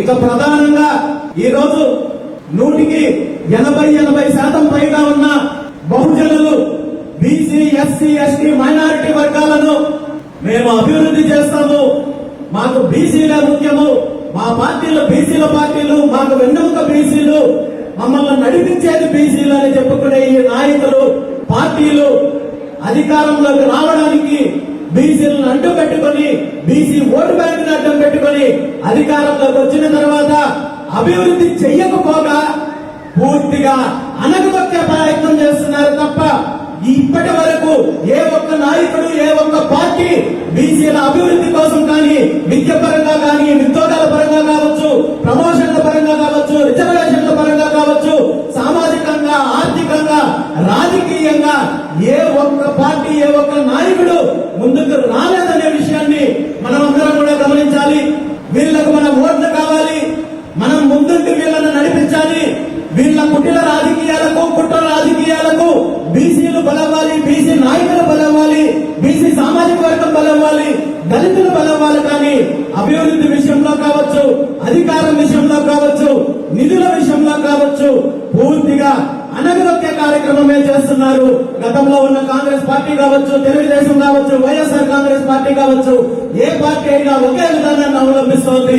ఇక ప్రధానంగా ఈ రోజు నూటికి ఎనభై ఎనభై శాతం పైగా ఉన్న బహుజనులు బీసీ ఎస్సీ ఎస్టీ మైనారిటీ వర్గాలను మేము అభివృద్ధి చేస్తాము. మాకు బీసీలే ముఖ్యము. మా పార్టీలు బీసీల పార్టీలు మాకు వెన్నెముక బీసీలు మమ్మల్ని నడిపించేది బీసీలు అని చెప్పుకునే ఈ నాయకులు పార్టీలు అధికారంలోకి రావడానికి బీసీలను అడ్డు పెట్టుకొని బీసీ ఓటు బ్యాంకును అడ్డం పెట్టుకొని అధికారంలోకి వచ్చిన తర్వాత అభివృద్ధి చెయ్యకపోగా పూర్తిగా అనగదొక్కే ప్రయత్నం చేస్తున్నారు తప్ప ఇప్పటి వరకు ఏ ఒక్క నాయకుడు ఏ ఒక్క పార్టీ బీసీల అభివృద్ధి కోసం కానీ విద్య పరంగా కానీ ఉద్యోగాల పరంగా కావచ్చు ప్రమోషన్ల పరంగా కావచ్చు రిజర్వేషన్ల పరంగా కావచ్చు సామాజికంగా ఆర్థికంగా రాజకీయంగా ఏ ఒక్క పార్టీ ఏ ఒక్క ముందుకు రాలేదనే విషయాన్ని మనం అందరం కూడా గమనించాలి. వీళ్ళకు మన ఓట్లు కావాలి. మనం ముందుకు వీళ్ళని నడిపించాలి. వీళ్ళ కుటిల రాజకీయాలకు కుట్ర రాజకీయాలకు బీసీలు బలవ్వాలి బీసీ నాయకులు బలవ్వాలి బీసీ సామాజిక వర్గం బలవ్వాలి దళితులు బలవ్వాలి కానీ అభివృద్ధి పూర్తిగా అనగదొక్కే కార్యక్రమమే చేస్తున్నారు. గతంలో ఉన్న కాంగ్రెస్ పార్టీ కావచ్చు తెలుగుదేశం కావచ్చు వైఎస్ఆర్ కాంగ్రెస్ పార్టీ కావచ్చు ఏ పార్టీ అయినా ఒకే విధానాన్ని అవలంబిస్తోంది.